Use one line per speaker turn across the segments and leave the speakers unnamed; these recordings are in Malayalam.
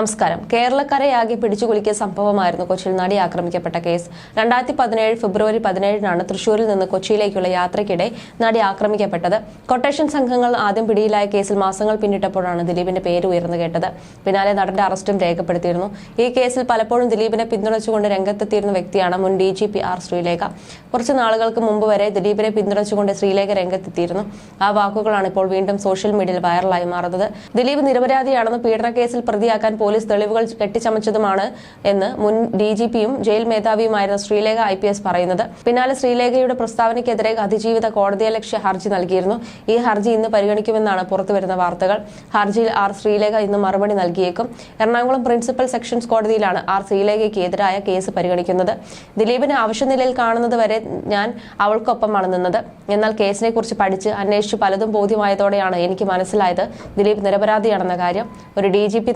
നമസ്കാരം. കേരളക്കരയാകെ പിടിച്ചുകുലുക്കിയ സംഭവമായിരുന്നു കൊച്ചിയിൽ നടി ആക്രമിക്കപ്പെട്ട കേസ്. രണ്ടായിരത്തി പതിനേഴ് ഫെബ്രുവരി പതിനേഴിനാണ് തൃശൂരിൽ നിന്ന് കൊച്ചിയിലേക്കുള്ള യാത്രയ്ക്കിടെ നടി ആക്രമിക്കപ്പെട്ടത്. കൊട്ടേഷൻ സംഘങ്ങൾ ആദ്യം പിടിയിലായ കേസിൽ മാസങ്ങൾ പിന്നിട്ടപ്പോഴാണ് ദിലീപിന്റെ പേര് ഉയർന്നു കേട്ടത്. പിന്നാലെ നടന്റെ അറസ്റ്റും രേഖപ്പെടുത്തിയിരുന്നു. ഈ കേസിൽ പലപ്പോഴും ദിലീപിനെ പിന്തുണച്ചുകൊണ്ട് രംഗത്തെത്തിയിരുന്ന വ്യക്തിയാണ് മുൻ D G P R Sreelekha. കുറച്ച് നാളുകൾക്ക് മുമ്പ് വരെ ദിലീപിനെ പിന്തുണച്ചുകൊണ്ട് ശ്രീലേഖ രംഗത്തെത്തിയിരുന്നു. ആ വാക്കുകളാണ് ഇപ്പോൾ വീണ്ടും സോഷ്യൽ മീഡിയയിൽ വൈറലായി മാറുന്നത്. ദിലീപ് നിരപരാധിയാണെന്ന് പീഡനക്കേസിൽ കേസിൽ പ്രതിയാക്കാൻ പോലീസ് തെളിവുകൾ കെട്ടിച്ചമച്ചതുമാണ് എന്ന് മുൻ ഡി ജി പിയും ജയിൽ മേധാവിയുമായിരുന്ന ശ്രീലേഖ ഐ പി എസ് പറയുന്നത്. പിന്നാലെ ശ്രീലേഖയുടെ പ്രസ്താവനയ്ക്കെതിരെ അതിജീവിത കോടതിയലക്ഷ്യ ഹർജി നൽകിയിരുന്നു. ഈ ഹർജി ഇന്ന് പരിഗണിക്കുമെന്നാണ് പുറത്തുവരുന്ന വാർത്തകൾ. ഹർജിയിൽ ആർ ശ്രീലേഖ ഇന്ന് മറുപടി നൽകിയേക്കും. എറണാകുളം പ്രിൻസിപ്പൽ സെക്ഷൻസ് കോടതിയിലാണ് ആർ ശ്രീലേഖയ്ക്ക് എതിരായ കേസ് പരിഗണിക്കുന്നത്. ദിലീപിനെ ആവശ്യനിലയിൽ കാണുന്നത് വരെ ഞാൻ അവൾക്കൊപ്പമാണ് നിന്നത്. എന്നാൽ കേസിനെ കുറിച്ച് പഠിച്ച് അന്വേഷിച്ച് പലതും ബോധ്യമായതോടെയാണ് എനിക്ക് മനസ്സിലായത് ദിലീപ് നിരപരാധിയാണെന്ന കാര്യം. ഒരു ഡി ജി പി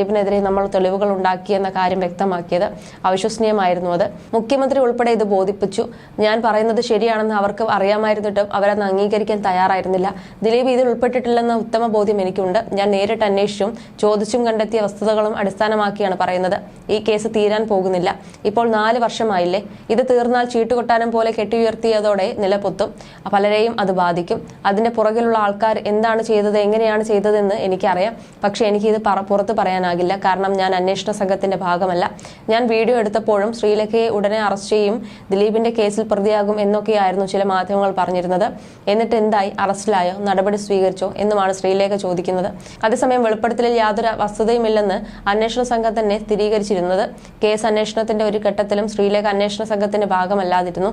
ദിലീപിനെതിരെ നമ്മൾ തെളിവുകൾ ഉണ്ടാക്കിയെന്ന കാര്യം വ്യക്തമാക്കിയത് അവിശ്വസനീയമായിരുന്നു അത്. മുഖ്യമന്ത്രി ഉൾപ്പെടെ ഇത് ബോധിപ്പിച്ചു. ഞാൻ പറയുന്നത് ശരിയാണെന്ന് അവർക്ക് അറിയാമായിരുന്നിട്ടും അവരത് അംഗീകരിക്കാൻ തയ്യാറായിരുന്നില്ല. ദിലീപ് ഇതിൽ ഉൾപ്പെട്ടിട്ടില്ലെന്ന ഉത്തമ ബോധ്യം എനിക്കുണ്ട്. ഞാൻ നേരിട്ട് അന്വേഷിച്ചും ചോദിച്ചും കണ്ടെത്തിയ വസ്തുതകളും അടിസ്ഥാനമാക്കിയാണ് പറയുന്നത്. ഈ കേസ് തീരാൻ പോകുന്നില്ല. ഇപ്പോൾ നാല് വർഷമായില്ലേ? ഇത് തീർന്നാൽ ചീട്ടുകൊട്ടാനം പോലെ കെട്ടിയുയർത്തിയതോടെ നിലപൊത്തും. പലരെയും അത് ബാധിക്കും. അതിന്റെ പുറകിലുള്ള ആൾക്കാർ എന്താണ് ചെയ്തത് എങ്ങനെയാണ് ചെയ്തതെന്ന് എനിക്കറിയാം. പക്ഷെ എനിക്ക് ഇത് പറ- പുറത്ത് പറയാനാകില്ല കാരണം ഞാൻ അന്വേഷണ സംഘത്തിന്റെ ഭാഗമല്ല. ഞാൻ വീഡിയോ എടുത്തപ്പോഴും ശ്രീലേഖയെ ഉടനെ അറസ്റ്റ് ചെയ്യും ദിലീപിന്റെ കേസിൽ പ്രതിയാകും എന്നൊക്കെയായിരുന്നു ചില മാധ്യമങ്ങൾ പറഞ്ഞിരുന്നത്. എന്നിട്ട് എന്തായി? അറസ്റ്റിലായോ? നടപടി സ്വീകരിച്ചോ? എന്നുമാണ് ശ്രീലേഖ ചോദിക്കുന്നത്. അതേസമയം വെളിപ്പെടുത്തലിൽ യാതൊരു വസ്തുതയുമില്ലെന്ന് അന്വേഷണ സംഘം തന്നെ സ്ഥിരീകരിച്ചിരുന്നത്. കേസ് അന്വേഷണത്തിന്റെ ഒരു ഘട്ടത്തിലും ശ്രീലേഖ അന്വേഷണ സംഘത്തിന്റെ ഭാഗമല്ലാതിരുന്നു.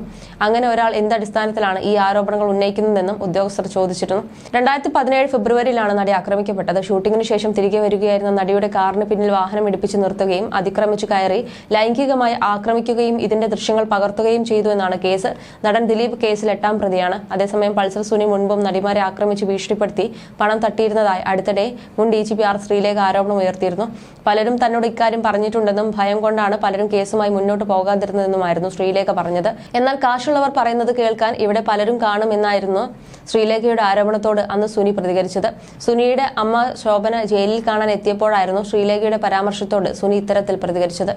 അങ്ങനെ ഒരാൾ എന്തടിസ്ഥാനത്തിലാണ് ഈ ആരോപണങ്ങൾ ഉന്നയിക്കുന്നതെന്നും ഉദ്യോഗസ്ഥർ ചോദിച്ചിരുന്നു. രണ്ടായിരത്തി പതിനേഴ് ഫെബ്രുവരിയിലാണ് നടി ആക്രമിക്കപ്പെട്ടത്. ഷൂട്ടിങ്ങിന് ശേഷം തിരികെ വരികയായിരുന്ന നടിയുടെ കാറിന് പിന്നിൽ വാഹനം ഇടിപ്പിച്ച് നിർത്തുകയും അതിക്രമിച്ചു കയറി ലൈംഗികമായി ആക്രമിക്കുകയും ഇതിന്റെ ദൃശ്യങ്ങൾ പകർത്തുകയും ചെയ്തു എന്നാണ് കേസ്. നടൻ ദിലീപ് കേസിൽ എട്ടാം പ്രതിയാണ്. അതേസമയം പൾസർ സുനി മുൻപും നടിമാരെ ആക്രമിച്ച് ഭീഷണിപ്പെടുത്തി പണം തട്ടിയിരുന്നതായി അടുത്തിടെ മുൻ D G P R Sreelekha ആരോപണം ഉയർത്തിയിരുന്നു. പലരും തന്നോട് ഇക്കാര്യം പറഞ്ഞിട്ടുണ്ടെന്നും ഭയം കൊണ്ടാണ് പലരും കേസുമായി മുന്നോട്ട് പോകാതിരുന്നതെന്നുമായിരുന്നു ശ്രീലേഖ പറഞ്ഞത്. എന്നാൽ കാശുള്ളവർ പറയുന്നത് കേൾക്കാൻ ഇവിടെ പലരും കാണുമെന്നായിരുന്നു ശ്രീലേഖയുടെ ആരോപണത്തോട് അന്ന് സുനി പ്രതികരിച്ചത്. സുനിയുടെ അമ്മ ശോഭന ജയിലിൽ കാണാൻ എത്തിയപ്പോഴായിരുന്നു ശ്രീലേഖയുടെ പരാമർശത്തോട് സുനി ഇത്തരത്തിൽ പ്രതികരിച്ചത്.